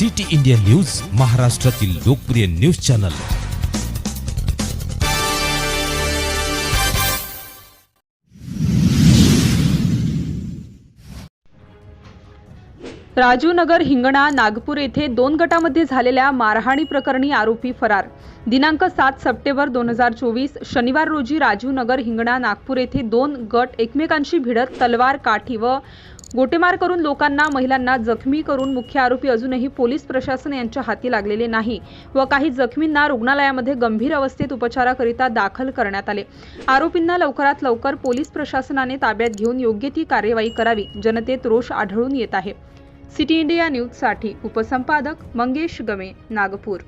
City India news महाराष्ट्रातील लोकप्रिय news channel. Rajunagar Hingna Nagpur येथे दोन गटामध्ये झालेल्या मारहाणी प्रकरणी आरोपी फरार. दिनांक सात सप्टेंबर दोन हजार चोवीस शनिवार रोजी राजीवनगर हिंगणा नागपूर येथे दोन गट एकमेकांशी भिडत तलवार काठी व गोटेमार करून लोकांना महिलांना जखमी करून मुख्य आरोपी अजूनही पोलीस प्रशासन यांच्या हाती लागलेले नाही व काही जखमींना रुग्णालयामध्ये गंभीर अवस्थेत उपचाराकरिता दाखल करण्यात आले. आरोपींना लवकरात लवकर पोलीस प्रशासनाने ताब्यात घेऊन योग्य ती कार्यवाही करावी. जनतेत रोष आढळून येत आहे. सिटी इंडिया न्यूजसाठी उपसंपादक मंगेश गमे नागपूर.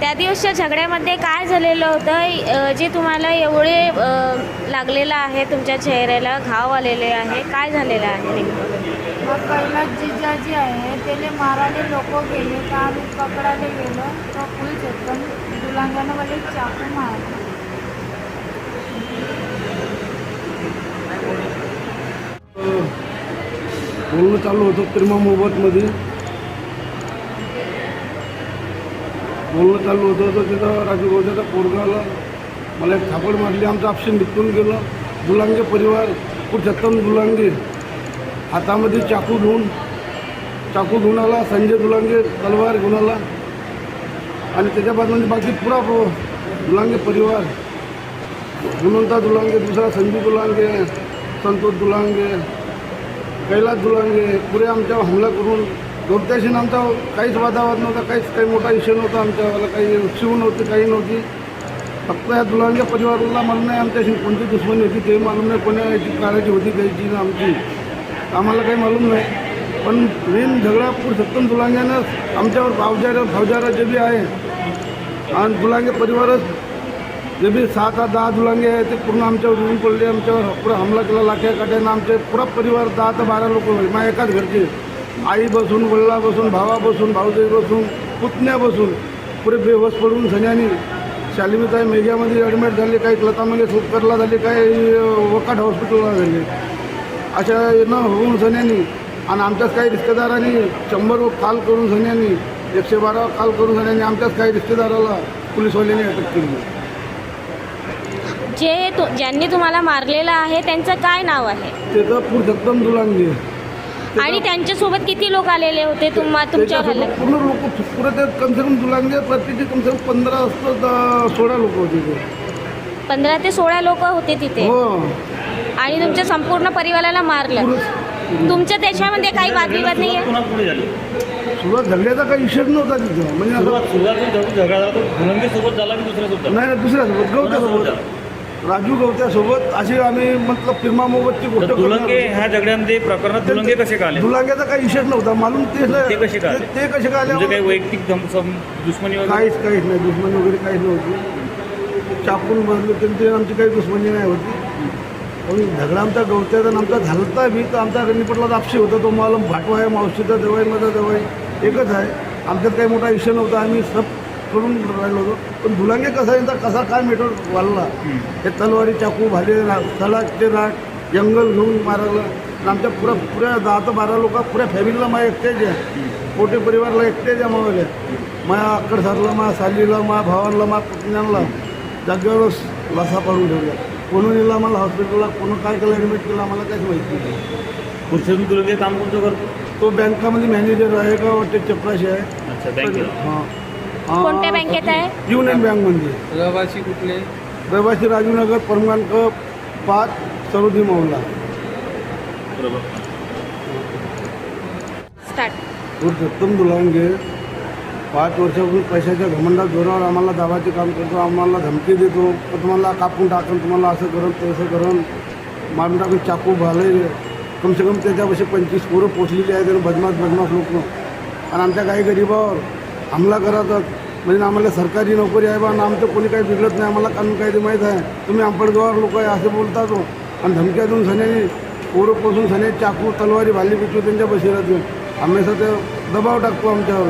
त्या दिवसच्या झगड्यामध्ये काय झालेलं होतं? जे तुम्हाला एवढे लागलेलं आहे तुमच्या चेहऱ्याला घाव आलेले आहे काय झालेलं आहे मग पहिला जिजाजी आहे त्याला मारायला लोक गेले तर आम्ही पकडायला गेलो तो पोलीस होतो. दुलांगानं मला चाकू मारला. बोलणं चालू होतं प्रेमा मोहब्बतमध्ये बोलणं चालू होतं तर तिथं राजू पोरगा आला. मला एक थापड मारली आमचं ऑप्शन निघून गेलं. दुलांगे परिवार पुरुषोत्तम दुलांगे. हातामध्ये चाकू घेऊन चाकू घेऊन आला संजय दुलांगे तलवार घेऊन आला. आणि त्याच्या म्हणजे बाकी पुरा प- दुलांगे परिवार. गुणवंता दुलांगे दुसरा संजू दुलांगे संतोष दुलांगे कैलास दुलांगे पुरे आमच्यावर हमला करून दूरदर्शन आमचा काहीच वादावाद नव्हता काहीच काही मोठा इश्यू नव्हता आमच्यावाला काही शिव नव्हती काही नव्हती. फक्त या दुलांच्या परिवाराला मालूम नाही आमच्याशी कोणती दुश्मनी होती ते मालूम नाही कोण्या याची काराची होती त्याची ना आमची. आम्हाला काही मालूम नाही. पण मेन झगडा सत्तम दुलांग्यानं आमच्यावर भावजारा भावजारा जे बी आहे आणि दुलांगे परिवारच जे बी सात आठ दहा दुलांगे आहे ते पूर्ण आमच्यावर येऊन पडले आमच्यावर पुरा हमला केला लाख्या काट्यानं आमचे पुरा परिवार दहा ते बारा लोक माझ्या एकाच घरचे. आई बसून वडिला बसून भावा बसून भाऊजाई बसून पुतण्या बसून पुरे बेहोश पडून सन्यानी शालिमीताई मेघ्यामध्ये ॲडमिट झाले काही लता मंगेशकरला झाले काही वकाट हॉस्पिटलला झाले. अशा न होऊन सन्यानी आणि आमच्याच काही रिश्तेदारांनी शंभर काल करून सन्यानी एकशे बारा काल करून सन्यानी आमच्याच काही रिश्तेदाराला पोलीसवाल्यांनी अटक केली. जे तु ज्यांनी तुम्हाला मारलेलं आहे त्यांचं काय नाव आहे? त्याचं पुरुषोत्तम दुलांगे आणि त्यांच्यासोबत किती लोक आलेले होते? तुम्हा तुमच्या पूर्ण लोक पुरे ते कमसे कम दुलांगे प्रत्येकी कमसे कम पंधरा असतं द- सोळा लोक होते ते. पंधरा ते सोळा लोक होते तिथे? हो. आणि तुमच्या संपूर्ण परिवाराला मारलं? तुमच्या त्याच्यामध्ये काही वादविवाद नाही आहे पुन्हा पुढे झाली? सुरुवात झगड्याचा काही विषयच नव्हता तिथं. म्हणजे असं सुरुवात सुरुवात जो झगडा झाला तो धुलंगे सोबत झाला की दुसऱ्या सोबत नाही दुसऱ्यासोबत गवत्यासोबत. राजू गवत्यासोबत अशी आम्ही मतलब फिरमा मोबतची गोष्ट दुलंगे. ह्या झगड्यामध्ये प्रकरणात दुलंगे कसे का आले? दुलांग्याचा काही विषयच नव्हता. मालूम ते ते कसे काय आले? ते कसे काय म्हणजे काही वैयक्तिक धम- सम- दुश्मनी वगैरे? काहीच काहीच नाही. दुश्मनी वगैरे काहीच नव्हती. चापून बसले तरी ते आमची काही दुश्मनी नाही होती. पण झगडा आमचा गवत्याचा आणि आमचा झालता बी तर आमचा रनिपटला आपशी होता. तो मला भाटवा आहे मावशीचा जवळ माझा जवळ एकच आहे. आमच्यात काही मोठा विषय नव्हता. आम्ही सब करून राहिलो होतो. पण दुलांगे कसा यांचा कसा काय मेटल वाढला? हे तलवारी चाकू भाले सलागचे राट जंगल घेऊन मारायला आमच्या पुऱ्या पुऱ्या दहा ते बारा लोक पुऱ्या फॅमिलीला माझ्या एकटेच आहे. पोटे परिवारला एकटेच आहे मावले माझ्या अक्कड सरला मा सालीला मा भावांना मा पुतण्यांना जागेवरच लसा पाडून ठेवला. कोणी नेला आम्हाला हॉस्पिटलला कोणी काय केलं ॲडमिट केलं आम्हाला काहीच माहिती नाही. पुरुषोत्तम दुलंगे काम कोणतं करतो? तो बँकामध्ये मॅनेजर आहे का वाटते चपराशी आहे. हां. कोणत्या बँकेत आहे? युनियन बँकमध्ये रहिवासी कुठले? रहिवासी राजूनगर परमानक पाच सरोदी स्टार्ट पुरुषोत्तम दुलांगे पाच वर्षापासून पैशाच्या घमंडात जोरावर आम्हाला दाबाचे काम करतो आम्हाला धमकी देतो तर तुम्हाला कापून टाकून तुम्हाला असं करून तसं करून मारून टाकून चाकू भाले कमसे कम त्याच्यापाशी पंचवीस पोरं पोचलेली आहेत आणि बदमाश बदमाश लोक. आणि आमच्या काही गरिबावर हमला करतात म्हणजे आम्हाला सरकारी नोकरी आहे बा आणि आमचं कोणी काही बिघडत नाही आम्हाला कानून कायदे माहीत आहे. तुम्ही आंबडगावर लोक आहे असं बोलतात तो. आणि धमक्या देऊन सण्याने पोरपासून पोसून सण्याने चाकू तलवारी भाली पिचू त्यांच्या राहतो आम्ही असं ते दबाव टाकतो आमच्यावर.